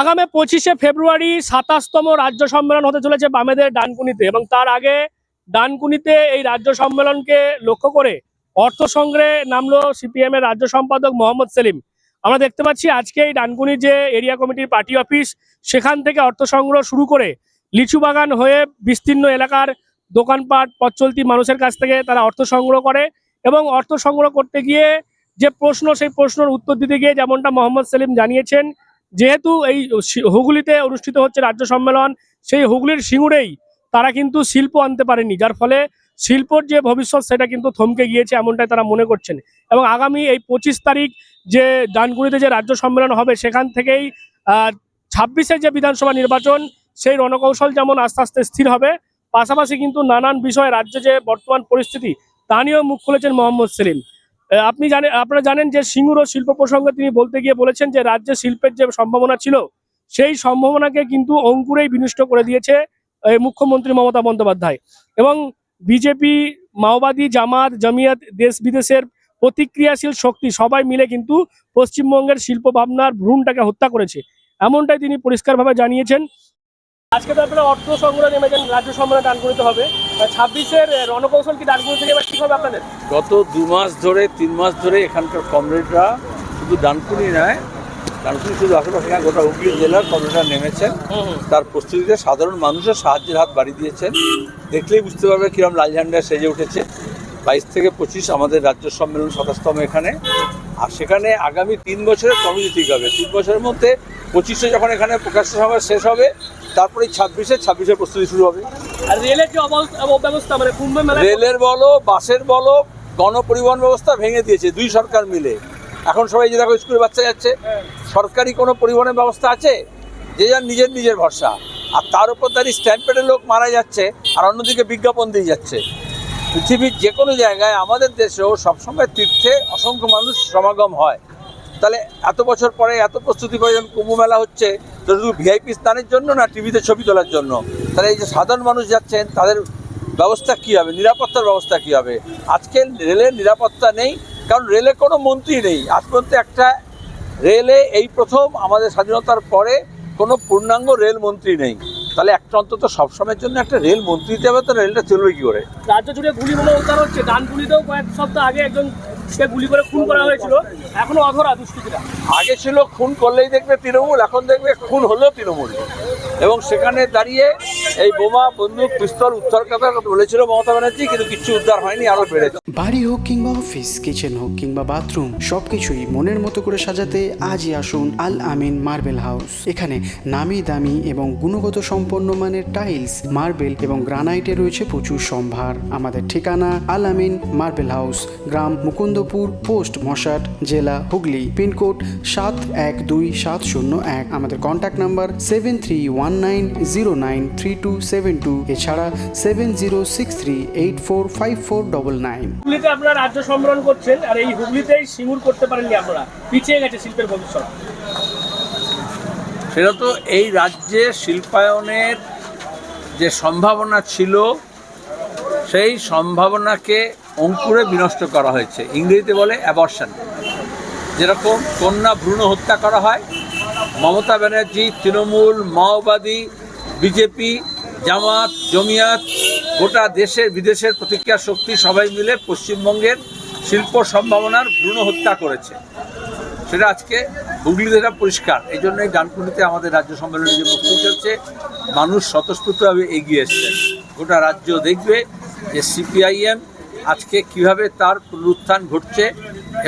আগামী পঁচিশে ফেব্রুয়ারি সাতাশতম রাজ্য সম্মেলন হতে চলেছে বামেদের ডানকুনিতে এবং তার আগে ডানকুনিতে এই রাজ্য সম্মেলনকে লক্ষ্য করে অর্থ সংগ্রহে নামলো সিপিএম এর রাজ্য সম্পাদক মোহাম্মদ সেলিম। আমরা দেখতে পাচ্ছি আজকে এই ডানকুনি যে এরিয়া কমিটির পার্টি অফিস, সেখান থেকে অর্থ সংগ্রহ শুরু করে লিচু বাগান হয়ে বিস্তীর্ণ এলাকার দোকানপাট পথ চলতি মানুষের কাছ থেকে তারা অর্থ সংগ্রহ করে এবং অর্থ সংগ্রহ করতে গিয়ে যে প্রশ্ন, সেই প্রশ্নের উত্তর দিতে গিয়ে যেমনটা মোহাম্মদ সেলিম জানিয়েছেন যেহেতু এই হুগলিতে অনুষ্ঠিত হচ্ছে রাজ্য সম্মেলন, সেই হুগলির সিঙ্গুরেই তারা কিন্তু শিল্প আনতে পারেনি, যার ফলে শিল্পর যে ভবিষ্যৎ সেটা কিন্তু থমকে গিয়েছে এমনটাই তারা মনে করছেন। এবং আগামী এই পঁচিশ তারিখ যে ডানকুনিতে যে রাজ্য সম্মেলন হবে, সেখান থেকেই ছাব্বিশের যে বিধানসভা নির্বাচন, সেই রণকৌশল যেমন আস্তে আস্তে স্থির হবে, পাশাপাশি কিন্তু নানান বিষয়ে রাজ্যে যে বর্তমান পরিস্থিতি, তা নিয়েও মুখ খুলেছেন মোহাম্মদ সেলিম। আপনি জানেন আপনারা জানেন যে সিঙ্গুর শিল্প প্রসঙ্গে তিনি বলতে গিয়ে বলেছেন যে রাজ্যে শিল্পের যে সম্ভাবনা ছিল, সেই সম্ভাবনাকে কিন্তু অঙ্কুরেই বিনষ্ট করে দিয়েছে মুখ্যমন্ত্রী মমতা বন্দ্যোপাধ্যায়। এবং বিজেপি, মাওবাদী, জামাত, জামিয়াত, দেশ বিদেশের প্রতিক্রিয়াশীল শক্তি সবাই মিলে কিন্তু পশ্চিমবঙ্গের শিল্প ভাবনার ভ্রূণটাকে হত্যা করেছে। এমনটাই তিনি পরিষ্কারভাবে জানিয়েছেন। আজকে তো আপনারা অর্থ সংগ্রহ নেমেছেন, রাজ্য সম্মেলন ডানকুনিতে হবে। ছাব্বিশের রণকৌশল কি ডানকুনি থেকে এবার ঠিক হবে আপনাদের? গত দু মাস ধরে তিন মাস ধরে এখানকার কমরেডরা শুধু ডানকুনি নয়। ডানকুনি শুধু আশেপাশে না গোটা হুগলি জেলার কমরেডরা নেমেছেন। তার প্রস্তুতিতে সাধারণ মানুষের সাহায্যের হাত বাড়িয়ে দিয়েছেন। দেখলেই বুঝতে পারবে কিরম লাল ঝান্ডা সেজে উঠেছে। বাইশ থেকে পঁচিশ আমাদের রাজ্য সম্মেলন সাতাশতম এখানে। আর সেখানে আগামী তিন বছরের কমিটি ঠিক হবে। তিন বছরের মধ্যে পঁচিশে যখন এখানে প্রকাশ্য সভা শেষ হবে তারপরে ছাব্বিশে ছাব্বিশের প্রস্তুতি শুরু হবে। আর রেলের যে অব্যবস্থা মানে কুম্ভ মেলা রেলের বলো বাসের বলো গণপরিবহন ব্যবস্থা ভেঙে দিয়েছে দুই সরকার মিলে। এখন সবাই যে দেখো স্কুলে বাচ্চা যাচ্ছে সরকারি কোনো পরিবহনের ব্যবস্থা আছে? যে যার নিজের নিজের ভরসা। আর তার উপর দাঁড়িয়ে স্ট্যাম্পেডের লোক মারা যাচ্ছে আর অন্যদিকে বিজ্ঞাপন দিয়ে যাচ্ছে। পৃথিবীর যে কোনো জায়গায় আমাদের দেশেও সবসময় তীর্থে অসংখ্য মানুষ সমাগম হয়। তাহলে এত বছর পরে এত প্রস্তুতি প্রয়োজন কুম্ভ মেলা হচ্ছে শুধু ভিআইপি স্থানের জন্য না টিভিতে ছবি তোলার জন্য? তাহলে এই যে সাধারণ মানুষ যাচ্ছেন, তাদের ব্যবস্থা কী হবে? নিরাপত্তার ব্যবস্থা কী হবে? আজকে রেলের নিরাপত্তা নেই, কারণ রেলে কোনো মন্ত্রী নেই। আজ পর্যন্ত একটা রেলে এই প্রথম আমাদের স্বাধীনতার পরে কোনো পূর্ণাঙ্গ রেল মন্ত্রী নেই। তাহলে একটা অন্তত সবসময়ের জন্য একটা রেল মন্ত্রী দিতে হবে, তো রেলটা চলবে কী করে? রাজ্য জুড়ে গুলি বলে উদ্ধার হচ্ছে। ডানকুনিতেও কয়েক সপ্তাহ আগে একজন কে গুলি করে খুন করা হয়েছিল। এখনও অধরা দুষ্কৃতীরা। আগে ছিল খুন করলেই দেখবে তৃণমূল, এখন দেখবে খুন হলেও তৃণমূল। এবং সেখানে দাঁড়িয়ে এই বোমা, বন্দুক, পিস্তল উদ্ধার কথা বলেছিল মমতা ব্যানার্জি, কিন্তু কিছু উদ্ধার হয়নি আরও বেড়েছে। বাড়ি হোক কিংবা অফিস, কিচেন হোক কিংবা বাথরুম, সবকিছুই মনের মতো করে সাজাতে আজই আসুন আল আমিন মার্বেল হাউস। এখানে নামি দামি এবং গুণগত সম্পন্ন মানের টাইলস, মার্বেল এবং গ্রানাইটে রয়েছে প্রচুর সম্ভার। আমাদের ঠিকানা আল আমিন মার্বেল হাউস, গ্রাম মুকুন্দপুর, পোস্ট মশাট, জেলা হুগলি, পিনকোড সাত এক দুই সাত শূন্য এক। আমাদের contact number seven three one nine zero nine three two seven two এছাড়া seven zero six three eight four five four double nine হুগলিতে আপনারা রাজ্য সম্মেলন করছেন আর এই হুগলিতেই সিঙ্গুর করতে পারেননি আপনারা। পিছিয়ে গেছে শিল্পের ভবিষ্যৎ। সেটা তো এই রাজ্যে শিল্পায়নের যে সম্ভাবনা ছিল সেই সম্ভাবনাকে অঙ্কুরে বিনষ্ট করা হয়েছে। ইংরেজিতে বলে অ্যাবর্শন যেরকম কন্যা ভ্রূণ হত্যা করা হয় মমতা ব্যানার্জি তৃণমূল মাওবাদী বিজেপি, জামাত, জমিয়াত, গোটা দেশের, বিদেশের প্রতিক্রিয়া শক্তি সবাই মিলে পশ্চিমবঙ্গের শিল্প সম্ভাবনার ভ্রূণ হত্যা করেছে। সেটা আজকে হুগলি এটা পরিষ্কার। এই জন্যই ডানকুনিতে আমাদের রাজ্য সম্মেলনে যে প্রস্তুতি চলছে, মানুষ স্বতঃস্ফূর্তভাবে এগিয়ে এসছেন গোটা রাজ্য দেখবে যে সিপিআইএম আজকে কীভাবে তার পুনরুত্থান ঘটছে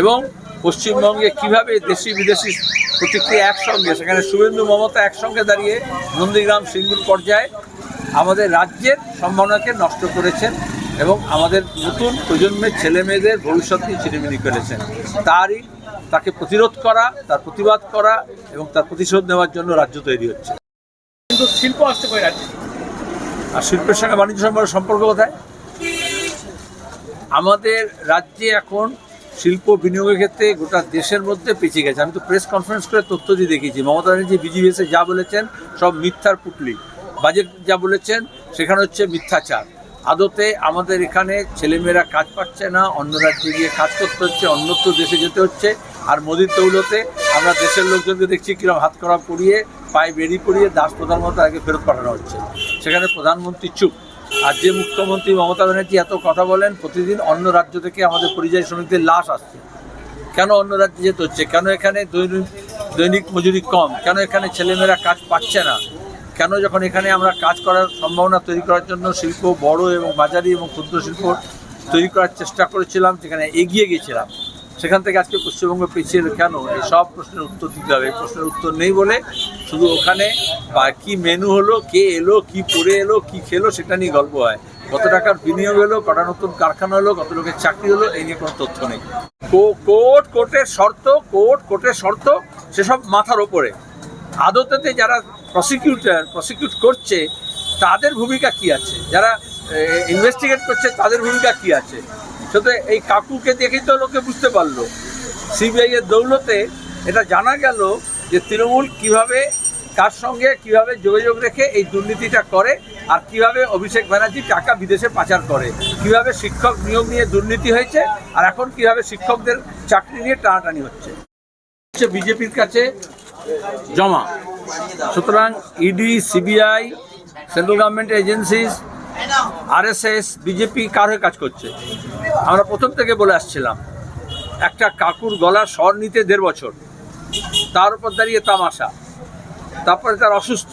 এবং পশ্চিমবঙ্গে কীভাবে দেশি বিদেশি প্রতিক্রিয়া একসঙ্গে সেখানে শুভেন্দু মমতা একসঙ্গে দাঁড়িয়ে নন্দীগ্রাম সিঙ্গুর পর্যায়ে আমাদের রাজ্যের সম্ভাবনাকে নষ্ট করেছেন এবং আমাদের নতুন প্রজন্মের ছেলে মেয়েদের ভবিষ্যৎকে ছিনিমিনি করেছেন। তারই তাকে প্রতিরোধ করা তার প্রতিবাদ করা এবং তার প্রতিশোধ নেওয়ার জন্য রাজ্য তৈরি হচ্ছে। কিন্তু শিল্প আসতে পারে রাজ্যে? আর শিল্পের সঙ্গে বাণিজ্য সম্পর্ক কোথায়? আমাদের রাজ্যে এখন শিল্প বিনিয়োগের ক্ষেত্রে গোটা দেশের মধ্যে পিছিয়ে গেছে। আমি তো প্রেস কনফারেন্স করে তথ্য দিয়ে দেখিয়েছি। মমতা ব্যানার্জি বিজিবিএসে যা বলেছেন সব মিথ্যার পুটলি। বাজেট যা বলেছেন সেখানে হচ্ছে মিথ্যাচার। আদতে আমাদের এখানে ছেলেমেয়েরা কাজ পাচ্ছে না, অন্য রাজ্যে গিয়ে কাজ করতে হচ্ছে, অন্যত্র দেশে যেতে হচ্ছে। আর মোদির তৌলতে আমরা দেশের লোকজনকে দেখছি কীরকম হাত করা পড়িয়ে পায়ে বেরিয়ে পড়িয়ে দাস প্রধানমন্ত্রী আগে ফেরত পাঠানো হচ্ছে। সেখানে প্রধানমন্ত্রী চুপ। আর যে মুখ্যমন্ত্রী মমতা ব্যানার্জি এত কথা বলেন, প্রতিদিন অন্য রাজ্য থেকে আমাদের পরিযায়ী শ্রমিকদের লাশ আসছে। কেন অন্য রাজ্যে যেতে হচ্ছে? কেন এখানে দৈনিক দৈনিক মজুরি কম? কেন এখানে ছেলেমেয়েরা কাজ পাচ্ছে না? কেন যখন এখানে আমরা কাজ করার সম্ভাবনা তৈরি করার জন্য শিল্প বড় এবং বাজারি এবং ক্ষুদ্র শিল্প তৈরি করার চেষ্টা করেছিলাম, সেখানে এগিয়ে গিয়েছিলাম সেখান থেকে আজকে পশ্চিমবঙ্গ পিছিয়ে এলো কেন? এই সব প্রশ্নের উত্তর দিতে হবে। এই প্রশ্নের উত্তর নেই বলে শুধু ওখানে বা কি মেনু হলো, কে এলো, কি পড়ে এলো, কি খেলো, সেটা নিয়ে গল্প হয়। কত টাকার বিনিয়োগ হলো, কটা নতুন কারখানা হলো, কত লোকের চাকরি হলো, এই নিয়ে কোনো তথ্য নেই। কোর্ট কোর্টের শর্ত কোর্ট কোর্টের শর্ত, সেসব মাথার ওপরে। আদতেতে যারা প্রসিকিউটার প্রসিকিউট করছে, তাদের ভূমিকা কি আছে? যারা ইনভেস্টিগেট করছে, তাদের ভূমিকা কি আছে? শুধু এই কাকুকে দেখেই তো লোকে বুঝতে পারল। সিবিআই এর দৌলতে এটা জানা গেল যে তৃণমূল কীভাবে কার সঙ্গে, কীভাবে যোগাযোগ রেখে এই দুর্নীতিটা করে আর কীভাবে অভিষেক ব্যানার্জি টাকা বিদেশে পাচার করে। কীভাবে শিক্ষক নিয়োগ নিয়ে দুর্নীতি হয়েছে আর এখন কীভাবে শিক্ষকদের চাকরি নিয়ে টানাটানি হচ্ছে বিজেপির কাছে জমা। সুতরাং ED, CBI, central government agencies RSS, BJP কার হয়ে কাজ করছে? আমরা প্রথম থেকে বলে আসছিলাম, একটা কাকুর গলার স্বর নিতে দেড় বছর, তার উপর দাঁড়িয়ে তামাশা, তারপরে তার অসুস্থ,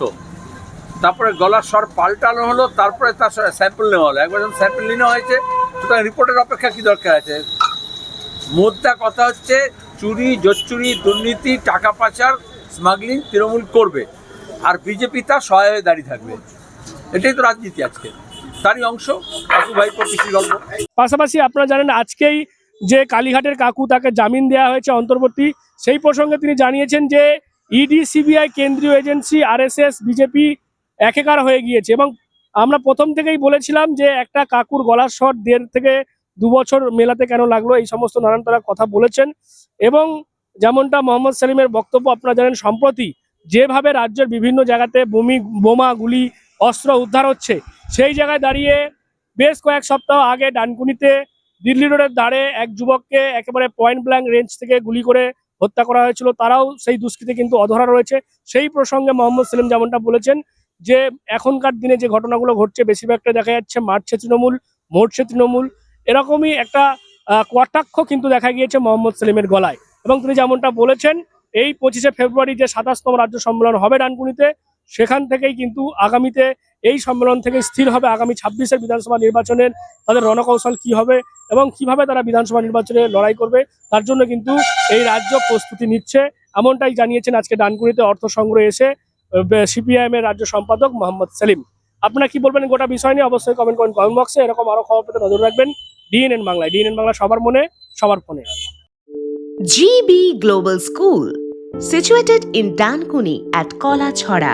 তারপরে গলার স্বর পাল্টানো হলো, তারপরে তার স্যাম্পল নেওয়া হলো। একবার যখন স্যাম্পল নেওয়া হয়েছে, সুতরাং রিপোর্টের অপেক্ষা কী দরকার আছে? মোদ্দা কথা হচ্ছে, চুরি, জোচ্চুরি, দুর্নীতি, টাকা পাচার, স্মাগলিং তৃণমূল করবে, আর বিজেপি তার সহায় হয়ে দাঁড়িয়ে থাকবে। এটাই তো রাজনীতি আজকে। তারই অংশ কাকু ভাইপো কৃষি গল্প। পাশাপাশি আপনারা জানেন আজকেই যে কালীঘাটের কাকু তাকে জামিন দেওয়া হয়েছে অন্তর্বর্তী, সেই প্রসঙ্গে তিনি জানিয়েছেন যে ইডি সিবিআই কেন্দ্রীয় এজেন্সি আরএসএস বিজেপি একেকার হয়ে গিয়েছে এবং আমরা প্রথম থেকেই বলেছিলাম যে একটা কাকুর গলার স্বর দেড় থেকে দু বছর মেলাতে কেন লাগল, এই সমস্ত নানান তারা কথা বলেছেন এবং যেমনটা মোহাম্মদ সেলিমের বক্তব্য আপনারা জানেন, সম্প্রতি যেভাবে রাজ্যের বিভিন্ন জায়গাতে বমি, বোমা, গুলি অস্ত্র উদ্ধার হচ্ছে। সেই জায়গায় দাঁড়িয়ে বেশ কয়েক সপ্তাহ আগে ডানকুনিতে দিল্লি রোডের ধারে এক যুবককে একেবারে পয়েন্ট ব্ল্যাঙ্ক রেঞ্জ থেকে গুলি করে হত্যা করা হয়েছিল। তারাও সেই দুষ্কৃতে কিন্তু অধরা রয়েছে। সেই প্রসঙ্গে মোহাম্মদ সেলিম যেমনটা বলেছেন যে, এখনকার দিনে যে ঘটনাগুলো ঘটছে, বেশিরভাগটা দেখা যাচ্ছে মারছে তৃণমূল, মরছে তৃণমূল। এরকমই একটা কটাক্ষ কিন্তু দেখা গিয়েছে মোহাম্মদ সেলিমের গলায়। এবং তিনি যেমনটা বলেছেন, এই পঁচিশে ফেব্রুয়ারি যে সাতাশতম রাজ্য সম্মেলন হবে ডানকুনিতে সেখান থেকেই কিন্তু আগামীতে এই সম্মেলন থেকে স্থির হবে আগামী ছাব্বিশের বিধানসভা নির্বাচনের তাদের রণকৌশল কি হবে এবং কীভাবে তারা বিধানসভা নির্বাচনে লড়াই করবে তার জন্য কিন্তু এই রাজ্য প্রস্তুতি নিচ্ছে। এমনটাই জানিয়েছেন আজকে ডানকুনিতে অর্থ সংগ্রহে এসে সিপিআইএম এর রাজ্য সম্পাদক মোহাম্মদ সেলিম। আপনারা কি বলবেন গোটা বিষয় নিয়ে? অবশ্যই কমেন্ট করেন কমেন্ট বক্সে এরকম আরও খবর পেতে নজর রাখবেন ডিএনএন বাংলায়। ডিএনএন বাংলা সবার মনে সবার ফোনে। GB Global School, situated in Dankuni at Kalachhara